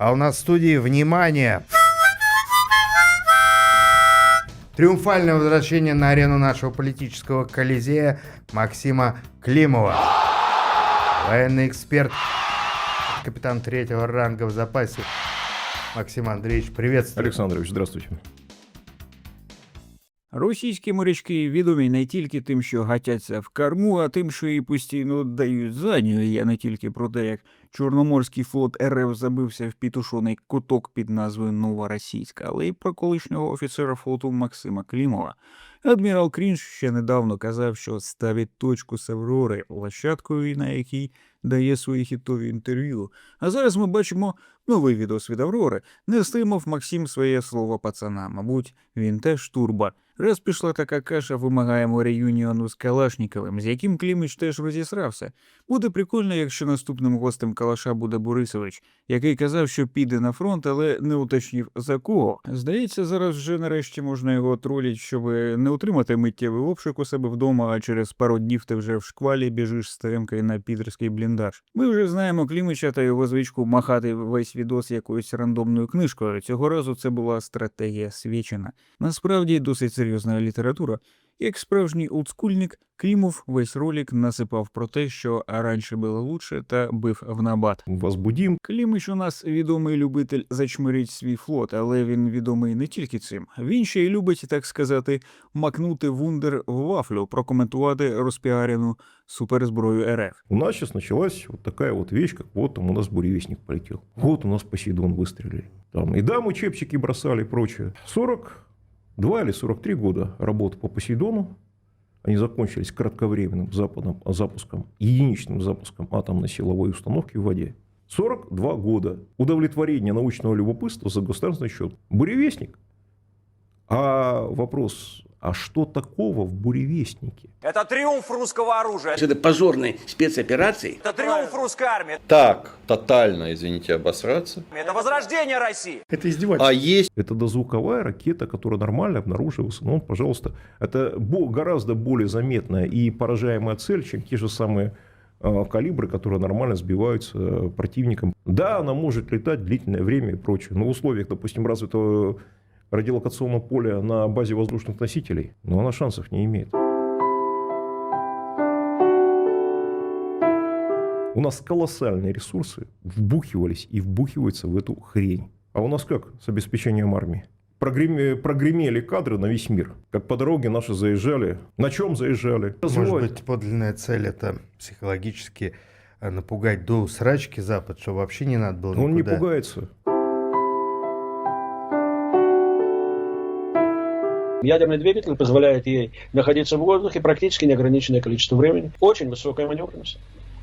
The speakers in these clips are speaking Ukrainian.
А у нас в студии, внимание! Триумфальное возвращение на арену нашего политического колизея Максима Климова. Военный эксперт, капитан третьего ранга в запасе. Максим Андреевич, приветствую. Александрович, здравствуйте. Російські морячки відомі не тільки тим, що гатяться в корму, а тим, що і постійно дають задню. Я не тільки про те, як Чорноморський флот РФ забився в пітушоний куток під назвою Новоросійська, але й про колишнього офіцера флоту Максима Клімова. Адмірал Крінж ще недавно казав, що ставить точку з Аврори площадкою, на якій дає свої хітові інтерв'ю. А зараз ми бачимо новий відос від Аврори. Не стримав Максим своє слово пацана. Мабуть, він теж турба. Раз пішла така каша, вимагаємо реюніону з Калашніковим, з яким Кліміч теж розісрався. Буде прикольно, якщо наступним гостем Калаша буде Борисович, який казав, що піде на фронт, але не уточнів за кого. Здається, зараз вже нарешті можна його троліть, щоб не отримати миттєвий обшук у себе вдома, а через пару днів ти вже в шквалі біжиш з темкою на підерський бліндаж. Ми вже знаємо Клімича та його звичку махати весь відос якоюсь рандомною книжкою. Цього разу це була стратегія свічена. Насправді досить література. Як справжній олдскульник, Клімов весь ролик насипав про те, що раніше було лучше, та бив в набат. Возбудим. Клімич у нас відомий любитель зачмирить свій флот, але він відомий не тільки цим. Він ще й любить, так сказати, макнути вундер в вафлю, прокоментувати розпіарену суперзброю РФ. У нас сейчас началась вот такая вот вещь, как вот там у нас буревестник полетел. Вот у нас Посейдон выстрелили. Там, и да, мы чепчики бросали и прочее. 42 или 43 года работы по Посейдону. Они закончились кратковременным западом, запуском, единичным запуском атомной силовой установки в воде. 42 года удовлетворения научного любопытства за государственный счет. Буревестник. А вопрос, а что такого в буревестнике? Это триумф русского оружия. Это позорной спецоперации. Это триумф русской армии. так тотально, извините, обосраться. Это возрождение России. А есть Это дозвуковая ракета, которая нормально обнаруживается. Ну, пожалуйста, это гораздо более заметная и поражаемая цель, чем те же самые э, калибры, которые нормально сбиваются э, противником. Да, она может летать длительное время и прочее, но в условиях, допустим, развитого радиолокационного поля на базе воздушных носителей, но она шансов не имеет. У нас колоссальные ресурсы вбухивались и вбухиваются в эту хрень. А у нас как с обеспечением армии? Прогрем- Прогремели кадры на весь мир. Как по дороге наши заезжали. На чем заезжали? Может Развивать. быть, подлинная цель это психологически э, напугать до срачки Запад, что вообще не надо было Он не никуда. пугается. Ядерный двигатель позволяет ей находиться в воздухе практически неограниченное количество времени. Очень высокая маневренность.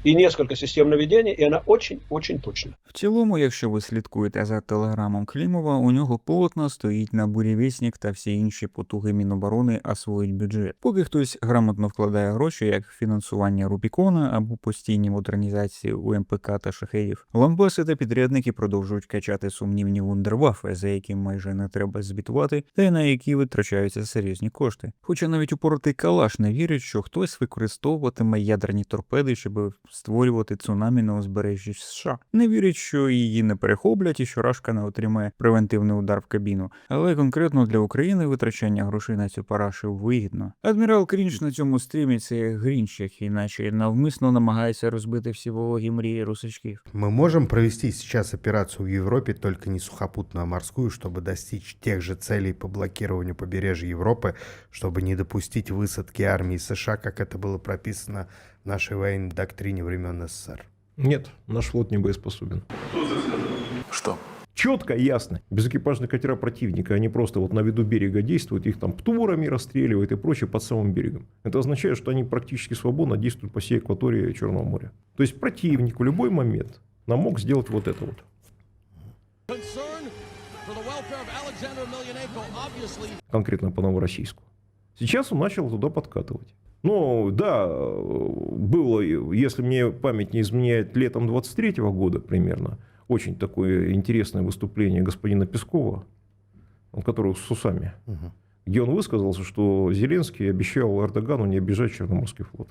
И несколько систем наведения, и она очень-очень точна. В цілому, якщо ви слідкуєте за телеграмом Клімова, у нього плотно стоїть на бурєвісник та всі інші потуги Міноборони освоїть бюджет. Поки хтось грамотно вкладає гроші, як фінансування Рубікона або постійні модернізації УМПК та шахедів, ламбаси та підрядники продовжують качати сумнівні вундервафи, за які майже не треба звітувати, та й на які витрачаються серйозні кошти. Хоча навіть упоротий калаш не вірить, що хтось використовуватиме ядерні торпеди, щоб створювати цунамі на узбережжі США. Не вірять, що її не перехоплять і що Рашка не отримає превентивний удар в кабіну. Але конкретно для України витрачання грошей на цю парашу вигідно. Адмірал Крінч на цьому стрімі це Грінч, який наче навмисно намагається розбити всі вологі мрії русачків. Мы можем провести сейчас операцию в Европе, только не сухопутную, а морскую, чтобы достичь тех же целей по блокированию побережья Европы, чтобы не допустить высадки армии США, как это было прописано в нашей военной доктрине времен СССР. Нет, наш флот не боеспособен. Что? Четко, ясно. Безэкипажные катера противника, они просто вот на виду берега действуют, их там птурами расстреливают и прочее под самым берегом. Это означает, что они практически свободно действуют по всей акватории Черного моря. То есть противник в любой момент нам мог сделать вот это вот. Конкретно по Новороссийску. Сейчас он начал туда подкатывать. Ну, да, было, если мне память не изменяет, летом 23 года примерно, очень такое интересное выступление господина Пескова, он который с усами, Мгм. где он высказался, что Зеленский обещал Эрдогану не обижать Черноморский флот.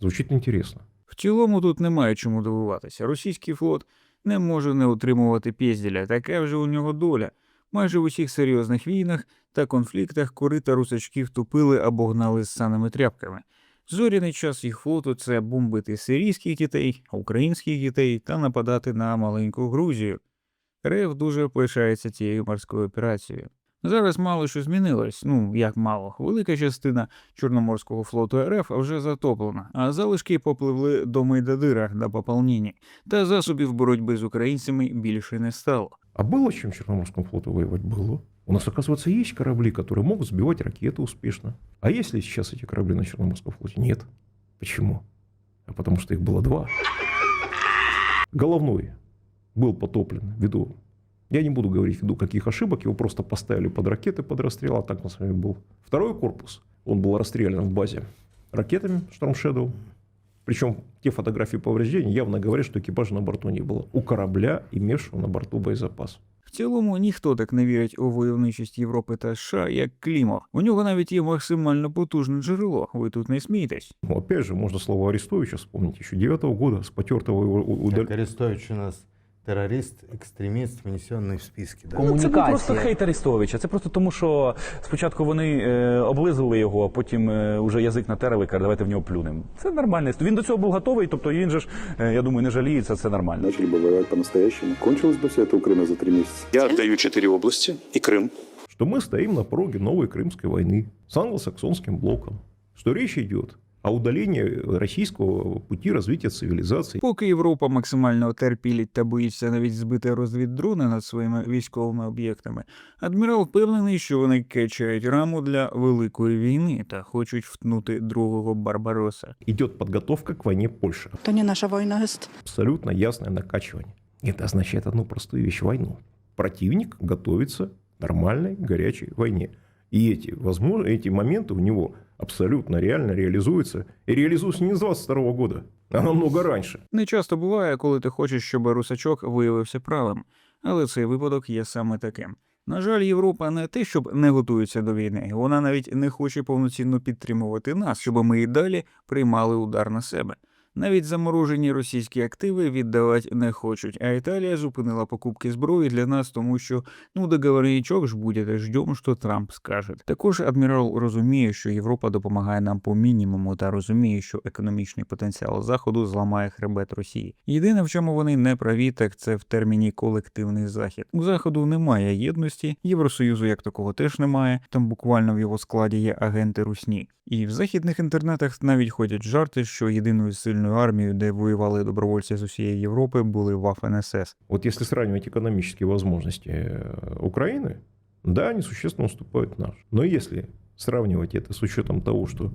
Звучит интересно. В цілому тут немає чому дивуватися. Російський флот Не може не утримувати пєзділя, така вже у нього доля. Майже в усіх серйозних війнах та конфліктах корита русачків тупили або гнали з саними тряпками. Зоряний час їх флоту це бомбити сирійських дітей, українських дітей та нападати на маленьку Грузію. РФ дуже пишається цією морською операцією. Зараз мало що змінилось, ну як мало. Велика частина Чорноморського флоту РФ вже затоплена, а залишки попливли до Мейдадира на пополнінні, та засобів боротьби з українцями більше не стало. А было чем Черноморскому флоту воевать? Было. У нас, оказывается, есть корабли, которые могут сбивать ракеты успешно. А есть ли сейчас эти корабли на Черноморском флоте? Нет. Почему? А потому что их было два. Головной был потоплен ввиду, я не буду говорить ввиду каких ошибок, его просто поставили под ракеты, под расстрел, а так на самом деле был. Второй корпус, он был расстрелян в базе ракетами Storm. Причем те фотографии повреждений явно говорят, что экипажа на борту не было. У корабля, имевшего на борту боезапас. В цілому ніхто так не вірить у войовничість Європи та США, як Клімов. У нього навіть є максимально потужне джерело. Ви тут не смійтесь. Ну, опять же, можно слово Арестовича вспомнить. Еще девятого года с потертого его у- удаль- Как Арестович у нас террорист, экстремист, внесенный в списки. Да? Ну, це не просто хейт Арестовича. Це просто тому, що спочатку вони е, облизували його, а потім е, уже язик натерли, кажуть, давайте в нього плюнемо. Це нормально. Він до цього був готовий, тобто він же ж, е, я думаю, не жаліється, це нормально. Начали бы воевать по-настоящему. Кончилась бы вся эта Украина за три месяца. Я отдаю четыре области и Крым. что мы стоим на пороге новой Крымской войны с англосаксонским блоком. Что речь идет о удалении российского пути развития цивилизации. Поки Європа максимально терпілить та боїться навіть збити розвіддрони над своїми військовими об'єктами, адмірал впевнений, що вони качають раму для великої війни та хочуть втнути другого Барбароса. Идет подготовка к войне Польши. To nie nasza wojna jest. Абсолютно ясное накачивание. Это означает одну простую вещь – войну. Противник готовится к нормальной горячей войне. И эти, возможно, эти моменты у него абсолютно реально реализуются. И реализуются не с 22 года, а намного раньше. Не часто буває, коли ти хочеш, щоб русачок виявився правим, але цей випадок є саме таким. На жаль, Європа не те, щоб не готується до війни, вона навіть не хоче повноцінно підтримувати нас, щоб ми і далі приймали удар на себе. Навіть заморожені російські активи віддавати не хочуть, а Італія зупинила покупки зброї для нас, тому що ну договорничок ж буде, ждем, що Трамп скаже. Також адмірал розуміє, що Європа допомагає нам по мінімуму та розуміє, що економічний потенціал заходу зламає хребет Росії. Єдине, в чому вони не праві, так це в терміні колективний захід. У заходу немає єдності, Євросоюзу як такого теж немає. Там буквально в його складі є агенти русні. І в західних інтернетах навіть ходять жарти, що єдиною сильною армією, де воювали добровольці з усієї Європи, були Ваф НСС. Вот если сравнивать экономические возможности э, Украины, да, они существенно уступают нашим. Но если сравнивать это с учетом того, что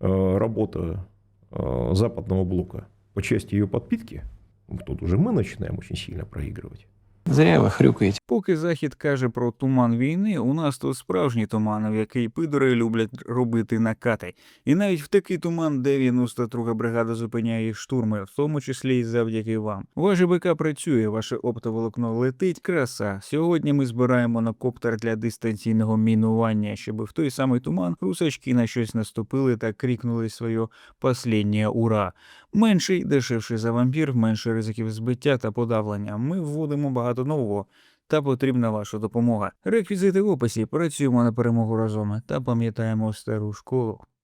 э, работа э, западного блока по части ее подпитки, ну, тут уже мы начинаем очень сильно проигрывать. Зря ви хрюкаєте. Поки Захід каже про туман війни, у нас тут справжній туман, в який пидори люблять робити накати. І навіть в такий туман 92 бригада зупиняє штурми, в тому числі і завдяки вам. Ваш БК працює, ваше оптоволокно летить. Краса. Сьогодні ми збираємо на коптер для дистанційного мінування, щоб в той самий туман русачки на щось наступили та крикнули своє «Послєннє ура. Менший, дешевший за вампір, менше ризиків збиття та подавлення. Ми вводимо багато нового. Та потрібна ваша допомога. Реквізити в описі. Працюємо на перемогу разом та пам'ятаємо стару школу.